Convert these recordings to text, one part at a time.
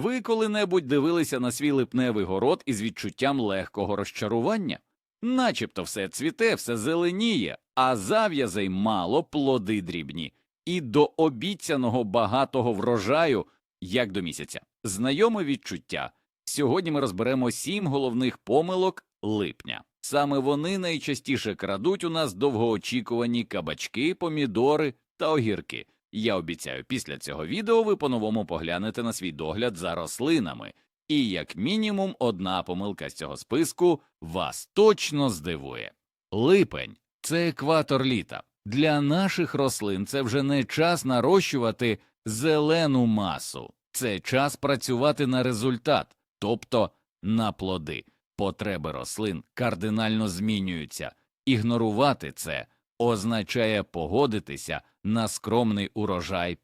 Ви коли-небудь дивилися на свій липневий город із відчуттям легкого розчарування? Начебто все цвіте, все зеленіє, а зав'язей мало плоди дрібні, і до обіцяного багатого врожаю, як до місяця. Знайоме відчуття. Сьогодні ми розберемо сім головних помилок липня. Саме вони найчастіше крадуть у нас довгоочікувані кабачки, помідори та огірки. Я обіцяю, після цього відео ви по-новому поглянете на свій догляд за рослинами, і як мінімум одна помилка з цього списку вас точно здивує. Липень це екватор літа. Для наших рослин це вже не час нарощувати зелену масу, це час працювати на результат, тобто на плоди. Потреби рослин кардинально змінюються. Ігнорувати це означає погодитися на скромний урожай.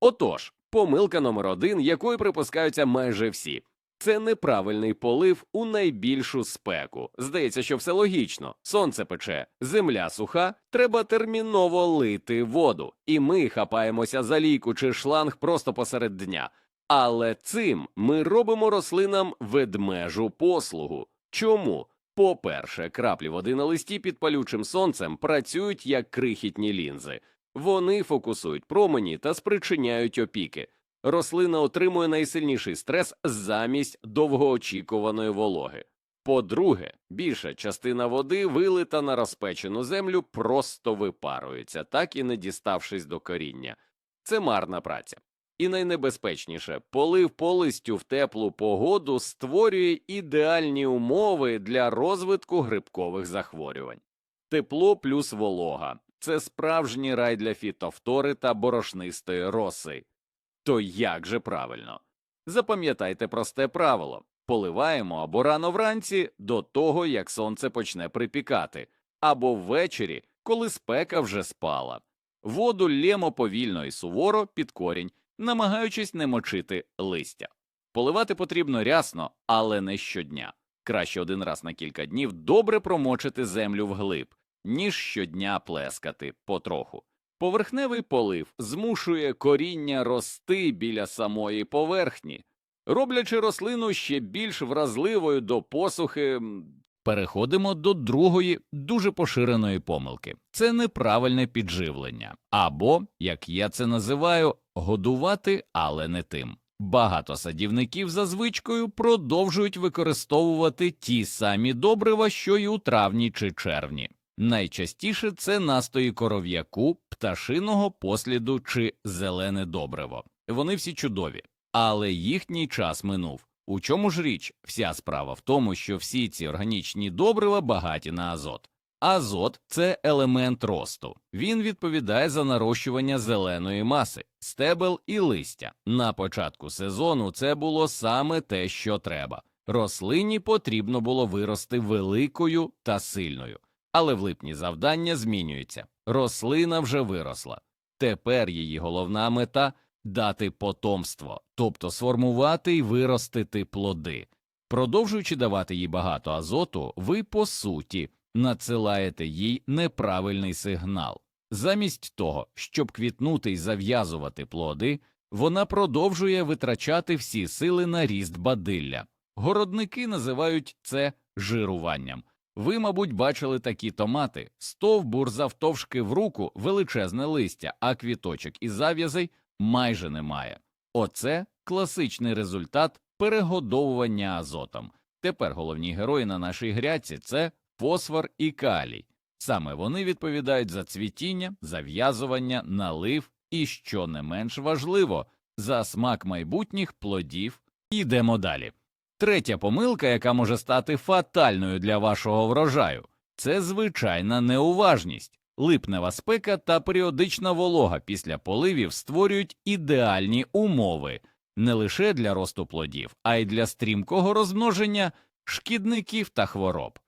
Отож, помилка номер один, якої припускаються майже всі. Це неправильний полив у найбільшу спеку. Здається, що все логічно. Сонце пече, земля суха, треба терміново лити воду, і ми хапаємося за лійку чи шланг просто посеред дня. Але цим ми робимо рослинам ведмежу послугу. Чому? По-перше, краплі води на листі під палючим сонцем працюють як крихітні лінзи. Вони фокусують промені та спричиняють опіки. Рослина отримує найсильніший стрес замість довгоочікуваної вологи. По-друге, більша частина води, вилита на розпечену землю, просто випарується, так і не діставшись до коріння. Це марна праця. І найнебезпечніше, полив по листю в теплу погоду створює ідеальні умови для розвитку грибкових захворювань. Тепло плюс волога це справжній рай для фітофтори та борошнистої роси. То як же правильно? Запам'ятайте просте правило поливаємо або рано вранці до того, як сонце почне припікати, або ввечері, коли спека вже спала. Воду лємо повільно і суворо під корінь, намагаючись не мочити листя. Поливати потрібно рясно, але не щодня. Краще один раз на кілька днів добре промочити землю вглиб, ніж щодня плескати потроху. Поверхневий полив змушує коріння рости біля самої поверхні, роблячи рослину ще більш вразливою до посухи. Переходимо до другої дуже поширеної помилки це неправильне підживлення, або, як я це називаю, годувати, але не тим. Багато садівників за звичкою продовжують використовувати ті самі добрива, що й у травні чи червні. Найчастіше це настої коров'яку, пташиного посліду чи зелене добриво. Вони всі чудові, але їхній час минув. У чому ж річ? Вся справа в тому, що всі ці органічні добрива багаті на азот. Азот це елемент росту. Він відповідає за нарощування зеленої маси, стебел і листя. На початку сезону це було саме те, що треба. Рослині потрібно було вирости великою та сильною. Але в липні завдання змінюється. Рослина вже виросла. Тепер її головна мета дати потомство, тобто сформувати і виростити плоди. Продовжуючи давати їй багато азоту, ви по суті надсилаєте їй неправильний сигнал. Замість того, щоб квітнути і зав'язувати плоди, вона продовжує витрачати всі сили на ріст бадилля. Городники називають це жируванням. Ви, мабуть, бачили такі томати, стовбур завтовшки в руку, величезне листя, а квіточок і зав'язей майже немає. Оце класичний результат перегодовування азотом. Тепер головні герої на нашій грядці це фосфор і калій. Саме вони відповідають за цвітіння, зав'язування, налив і, що не менш важливо, за смак майбутніх плодів. Йдемо далі. Третя помилка, яка може стати фатальною для вашого врожаю, це звичайна неуважність. Липнева спека та періодична волога після поливів створюють ідеальні умови не лише для росту плодів, а й для стрімкого розмноження шкідників та хвороб.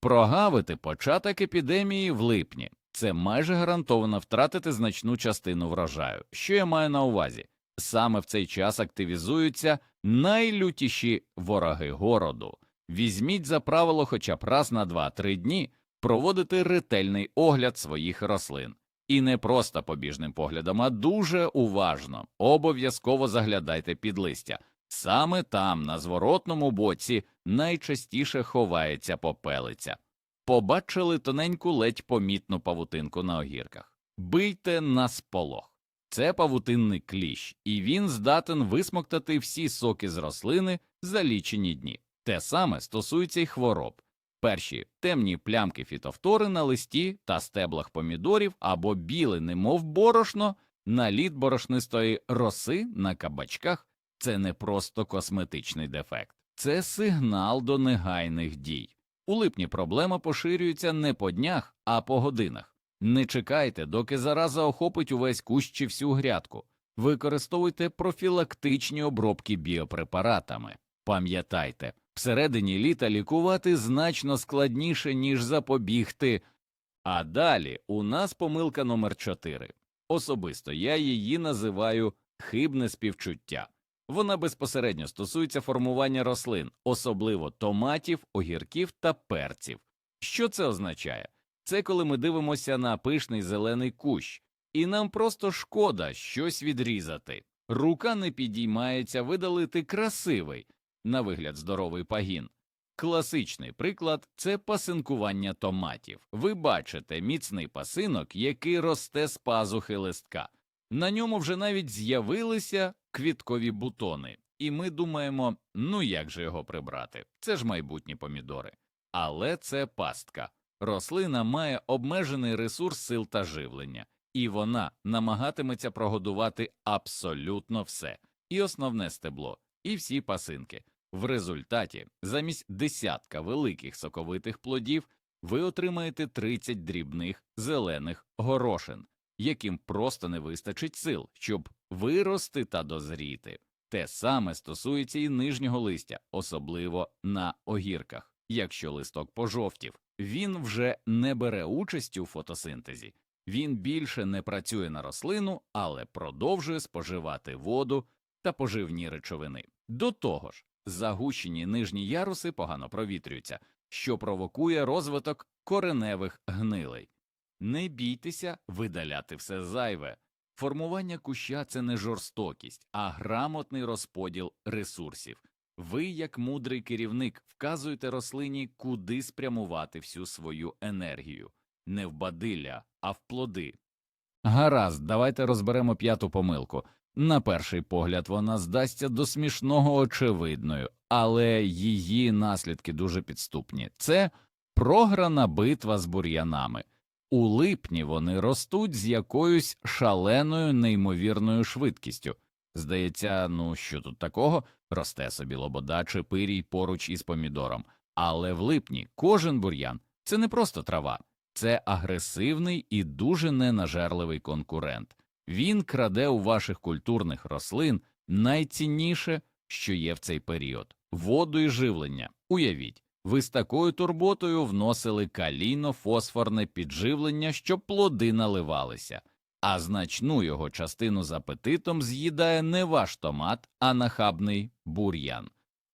Прогавити початок епідемії в липні це майже гарантовано втратити значну частину врожаю. Що я маю на увазі? Саме в цей час активізуються найлютіші вороги городу. Візьміть за правило хоча б раз на 2-3 дні проводити ретельний огляд своїх рослин. І не просто побіжним поглядом, а дуже уважно. Обов'язково заглядайте під листя. Саме там, на зворотному боці, найчастіше ховається попелиця. Побачили тоненьку ледь помітну павутинку на огірках. Бийте на сполох. Це павутинний кліщ, і він здатен висмоктати всі соки з рослини за лічені дні. Те саме стосується й хвороб. Перші темні плямки фітофтори на листі та стеблах помідорів або біле, немов борошно, наліт борошнистої роси на кабачках це не просто косметичний дефект, це сигнал до негайних дій. У липні проблема поширюється не по днях, а по годинах. Не чекайте, доки зараза охопить увесь кущ чи всю грядку. Використовуйте профілактичні обробки біопрепаратами. Пам'ятайте, всередині літа лікувати значно складніше, ніж запобігти. А далі у нас помилка номер 4. Особисто я її називаю хибне співчуття. Вона безпосередньо стосується формування рослин, особливо томатів, огірків та перців. Що це означає? Це коли ми дивимося на пишний зелений кущ, і нам просто шкода щось відрізати. Рука не підіймається видалити красивий, на вигляд здоровий пагін. Класичний приклад це пасинкування томатів. Ви бачите міцний пасинок, який росте з пазухи листка. На ньому вже навіть з'явилися квіткові бутони, і ми думаємо, ну як же його прибрати? Це ж майбутні помідори. Але це пастка. Рослина має обмежений ресурс сил та живлення, і вона намагатиметься прогодувати абсолютно все, і основне стебло, і всі пасинки. В результаті, замість десятка великих соковитих плодів, ви отримаєте 30 дрібних зелених горошин, яким просто не вистачить сил, щоб вирости та дозріти. Те саме стосується і нижнього листя, особливо на огірках. Якщо листок пожовтів, він вже не бере участі у фотосинтезі, він більше не працює на рослину, але продовжує споживати воду та поживні речовини. До того ж, загущені нижні яруси погано провітрюються, що провокує розвиток кореневих гнилей. Не бійтеся видаляти все зайве. Формування куща це не жорстокість, а грамотний розподіл ресурсів. Ви, як мудрий керівник, вказуєте рослині, куди спрямувати всю свою енергію, не в бадилля, а в плоди. Гаразд, давайте розберемо п'яту помилку. На перший погляд вона здасться до смішного очевидною, але її наслідки дуже підступні. Це програна битва з бур'янами. У липні вони ростуть з якоюсь шаленою неймовірною швидкістю. Здається, ну що тут такого, росте собі лобода чи пирій поруч із помідором. Але в липні кожен бур'ян це не просто трава, це агресивний і дуже ненажерливий конкурент. Він краде у ваших культурних рослин найцінніше, що є в цей період воду і живлення. Уявіть, ви з такою турботою вносили калійно-фосфорне підживлення, щоб плоди наливалися, а значну його частину з апетитом з'їдає не ваш томат, а нахабний бур'ян.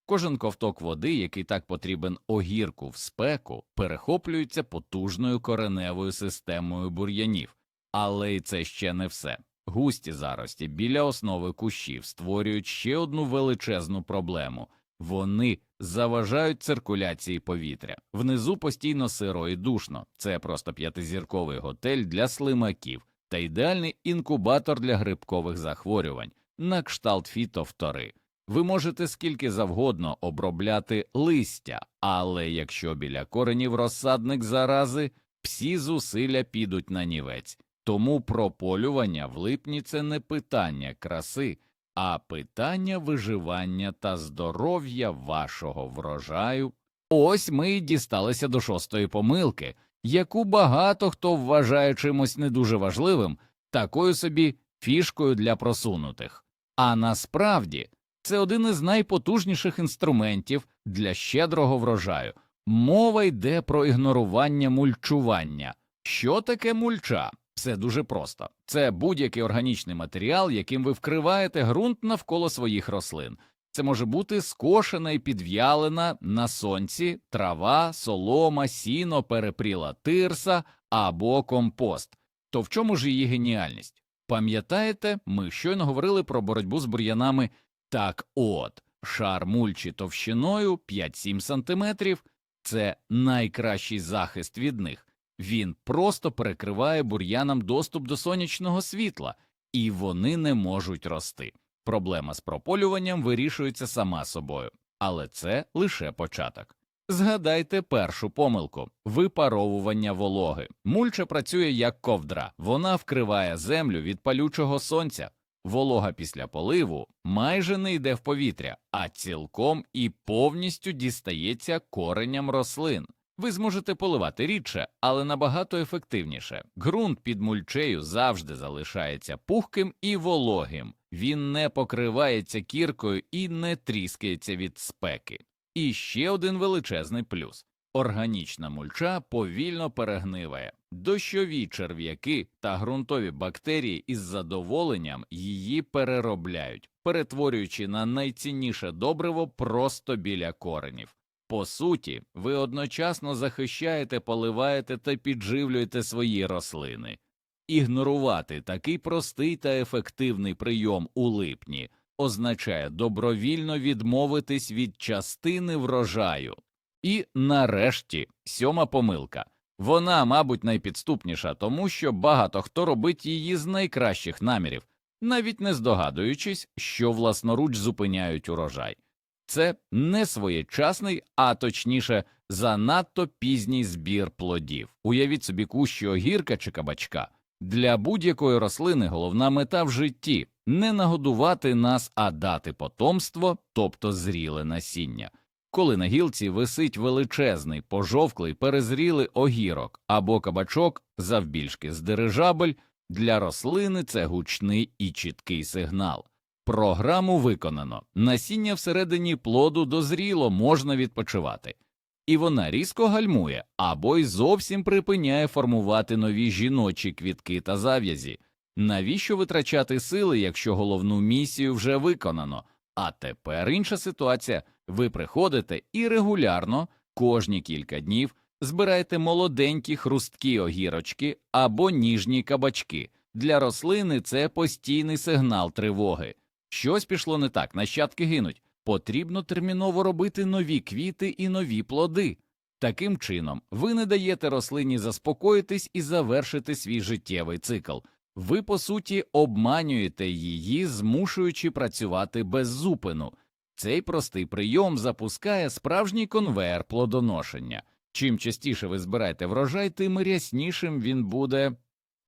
Кожен ковток води, який так потрібен огірку в спеку, перехоплюється потужною кореневою системою бур'янів. Але й це ще не все. Густі зарості біля основи кущів створюють ще одну величезну проблему вони заважають циркуляції повітря. Внизу постійно сиро і душно. Це просто п'ятизірковий готель для слимаків та ідеальний інкубатор для грибкових захворювань на кшталт фітофтори. Ви можете скільки завгодно обробляти листя, але якщо біля коренів розсадник зарази, всі зусилля підуть на нівець. Тому прополювання в липні це не питання краси, а питання виживання та здоров'я вашого врожаю. Ось ми й дісталися до шостої помилки, яку багато хто вважає чимось не дуже важливим, такою собі фішкою для просунутих. А насправді це один із найпотужніших інструментів для щедрого врожаю. Мова йде про ігнорування мульчування. Що таке мульча? Все дуже просто. Це будь-який органічний матеріал, яким ви вкриваєте ґрунт навколо своїх рослин. Це може бути скошена і підв'ялена на сонці трава, солома, сіно, перепріла тирса або компост. То в чому ж її геніальність? Пам'ятаєте, ми щойно говорили про боротьбу з бур'янами. Так от, шар мульчі товщиною 5-7 см – це найкращий захист від них. Він просто перекриває бур'янам доступ до сонячного світла, і вони не можуть рости. Проблема з прополюванням вирішується сама собою, але це лише початок. Згадайте першу помилку випаровування вологи. Мульча працює як ковдра, вона вкриває землю від палючого сонця. Волога після поливу майже не йде в повітря, а цілком і повністю дістається коренням рослин. Ви зможете поливати рідше, але набагато ефективніше. Ґрунт під мульчею завжди залишається пухким і вологим. Він не покривається кіркою і не тріскається від спеки. І ще один величезний плюс органічна мульча повільно перегниває. Дощові черв'яки та ґрунтові бактерії із задоволенням її переробляють, перетворюючи на найцінніше добриво просто біля коренів. По суті, ви одночасно захищаєте, поливаєте та підживлюєте свої рослини. Ігнорувати такий простий та ефективний прийом у липні означає добровільно відмовитись від частини врожаю. І нарешті сьома помилка. Вона, мабуть, найпідступніша, тому що багато хто робить її з найкращих намірів, навіть не здогадуючись, що власноруч зупиняють урожай. Це не своєчасний, а точніше, занадто пізній збір плодів. Уявіть собі кущі огірка чи кабачка. Для будь-якої рослини головна мета в житті не нагодувати нас, а дати потомство, тобто зріле насіння. Коли на гілці висить величезний, пожовклий, перезрілий огірок або кабачок завбільшки з дирижабель, для рослини це гучний і чіткий сигнал. Програму виконано, насіння всередині плоду дозріло, можна відпочивати. І вона різко гальмує або й зовсім припиняє формувати нові жіночі квітки та зав'язі. Навіщо витрачати сили, якщо головну місію вже виконано? А тепер інша ситуація. Ви приходите і регулярно, кожні кілька днів, збираєте молоденькі хрусткі огірочки або ніжні кабачки. Для рослини це постійний сигнал тривоги. Щось пішло не так, нащадки гинуть. Потрібно терміново робити нові квіти і нові плоди. Таким чином, ви не даєте рослині заспокоїтись і завершити свій життєвий цикл. Ви, по суті, обманюєте її, змушуючи працювати без зупину. Цей простий прийом запускає справжній конвейер плодоношення. Чим частіше ви збираєте врожай, тим ряснішим він буде.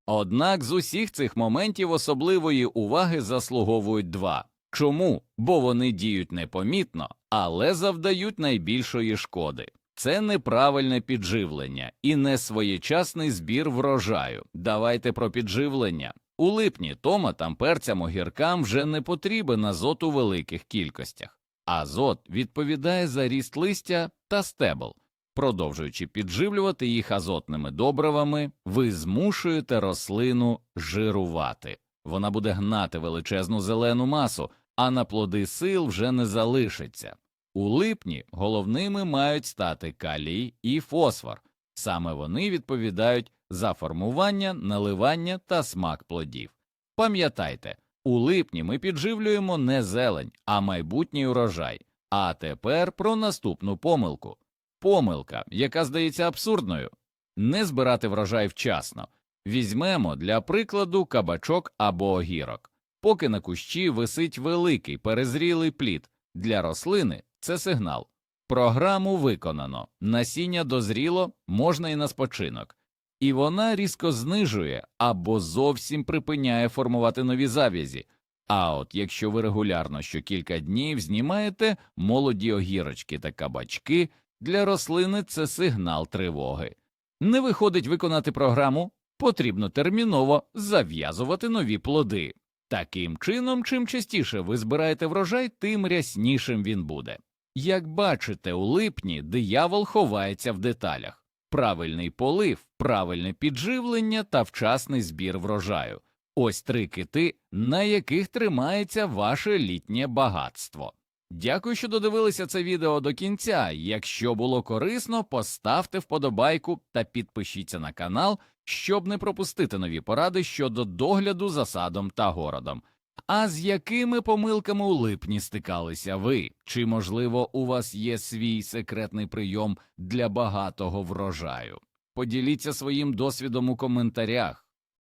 Однак з усіх цих моментів особливої уваги заслуговують два. Чому? Бо вони діють непомітно, але завдають найбільшої шкоди. Це неправильне підживлення і не своєчасний збір врожаю. Давайте про підживлення. У липні томатам, перцям, огіркам вже не потрібен азот у великих кількостях. Азот відповідає за ріст листя та стебел. Продовжуючи підживлювати їх азотними добривами, ви змушуєте рослину жирувати. Вона буде гнати величезну зелену масу, а на плоди сил вже не залишиться. У липні головними мають стати калій і фосфор. Саме вони відповідають за формування, наливання та смак плодів. Пам'ятайте, у липні ми підживлюємо не зелень, а майбутній урожай. А тепер про наступну помилку. Помилка, яка здається абсурдною не збирати врожай вчасно. Візьмемо для прикладу кабачок або огірок. Поки на кущі висить великий перезрілий плід, для рослини це сигнал. Програму виконано, насіння дозріло, можна і на спочинок. І вона різко знижує або зовсім припиняє формувати нові зав'язі. А от якщо ви регулярно щокілька днів знімаєте молоді огірочки та кабачки, для рослини це сигнал тривоги. Не виходить виконати програму, потрібно терміново зав'язувати нові плоди. Таким чином, чим частіше ви збираєте врожай, тим ряснішим він буде. Як бачите, у липні диявол ховається в деталях правильний полив, правильне підживлення та вчасний збір врожаю. Ось три кити, на яких тримається ваше літнє багатство. Дякую, що додивилися це відео до кінця. Якщо було корисно, поставте вподобайку та підпишіться на канал, щоб не пропустити нові поради щодо догляду за садом та городом. А з якими помилками у липні стикалися ви? Чи, можливо, у вас є свій секретний прийом для багатого врожаю? Поділіться своїм досвідом у коментарях.